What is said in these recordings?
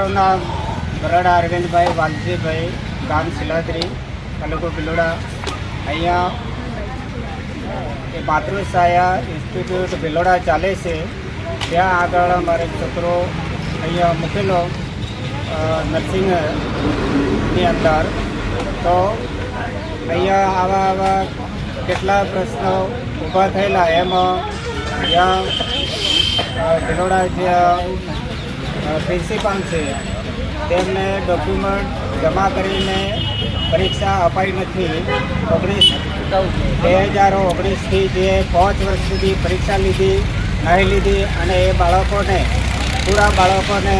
મારું નામ બરાડા અરવિંદભાઈ વાલજીભાઈ ગામ સિલાદરી તાલુકો ભિલોડા. અહીંયા એ માતૃછાયા ઇન્સ્ટિટ્યૂટ ભિલોડા ચાલે છે. ત્યાં આગળ મારે છોકરો અહીંયા મૂકેલો નર્સિંગની અંદર. તો અહીંયા આવા આવા કેટલા પ્રશ્નો ઊભા થયેલા એમાં ત્યાં અ, ભિલોડા જે પ્રિન્સિપાલ છે. તેમને ડોક્યુમેન્ટ જમા કરીને પરીક્ષા અપાઈ નથી. ઓગણીસ બે હજાર ઓગણીસથી જે પાંચ વર્ષ સુધી પરીક્ષા લીધી નહીં લીધી અને એ બાળકોને, પૂરા બાળકોને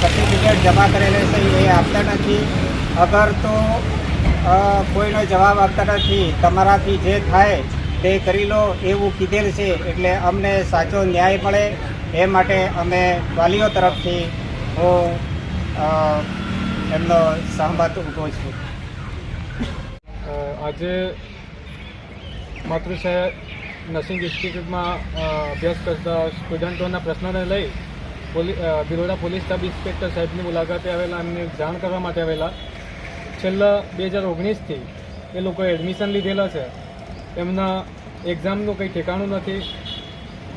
સર્ટિફિકેટ જમા કરેલા છે એ આપતા નથી. અગર તો કોઈનો જવાબ આપતા નથી, તમારાથી જે થાય તે કરી લો એવું કીધેલ છે એટલે અમને સાચો ન્યાય મળે. એ માટે અમે વાલીઓ તરફથી હું એમનો સહમત ઊભો છું. આજે માતૃશહેર નર્સિંગ ઇન્સ્ટિટ્યૂટમાં અભ્યાસ કરતા સ્ટુડન્ટોના પ્રશ્નોને લઈ પોલી બિલોડા પોલીસ સબ ઇન્સ્પેક્ટર સાહેબની મુલાકાતે આવેલા, એમને જાણ કરવા માટે આવેલા. છેલ્લા બે હજાર ઓગણીસથી એ લોકોએ એડમિશન લીધેલા છે. એમના એક્ઝામનું કંઈ ઠેકાણું નથી.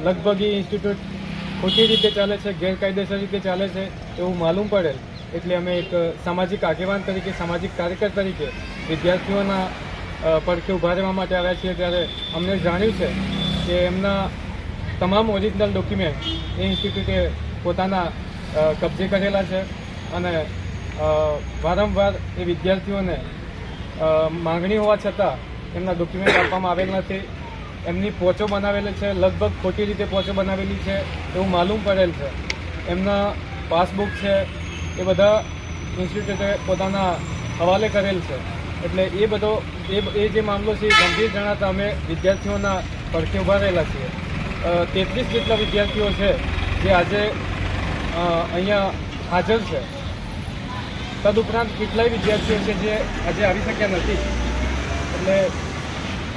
લગભગ ઇન્સ્ટિટ્યૂટ ખોટી રીતે ચાલે છે, ગેરકાયદેસર રીતે ચાલે છે, એવું માલુમ પડેલ એટલે અમે એક સામાજિક આગેવાન તરીકે, સામાજિક કાર્યકર તરીકે વિદ્યાર્થીઓના પડખે ઊભા રહેવા માટે આવ્યા છીએ ત્યારે અમને જાણ્યું છે કે એમના તમામ ઓરિજિનલ ડોક્યુમેન્ટ એ ઇન્સ્ટિટ્યૂટે પોતાના કબજે કરેલા છે અને વારંવાર એ વિદ્યાર્થીઓને માંગણી હોવા છતાં એમના ડોક્યુમેન્ટ આપવામાં આવેલ નથી. એમની પોચો બનાવેલી છે, લગભગ ખોટી રીતે પોચો બનાવેલી છે, એવું માલુમ પડેલ છે. એમના પાસબુક છે, એ બધા ઇન્સ્ટિટ્યૂટે પોતાના હવાલે કરેલ છે. એટલે એ બધો, એ એ જે મામલો છે, એ ગંભીર જણાતા અમે વિદ્યાર્થીઓના પડખે ઊભા રહેલા છીએ. તેત્રીસ જેટલા વિદ્યાર્થીઓ છે, જે આજે અહીંયા હાજર છે. તદુપરાંત કેટલાય વિદ્યાર્થીઓ છે જે આજે આવી શક્યા નથી. એટલે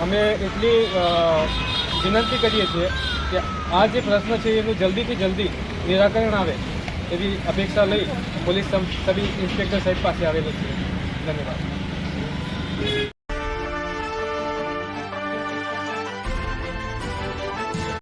અમે એટલી વિનંતી કરીએ છીએ કે આ જે પ્રશ્ન છે એનું જલ્દીથી જલ્દી નિરાકરણ આવે એવી અપેક્ષા લઈ પોલીસ સબ, ઇન્સ્પેક્ટર સાહેબ પાસે આવેલો છે. ધન્યવાદ.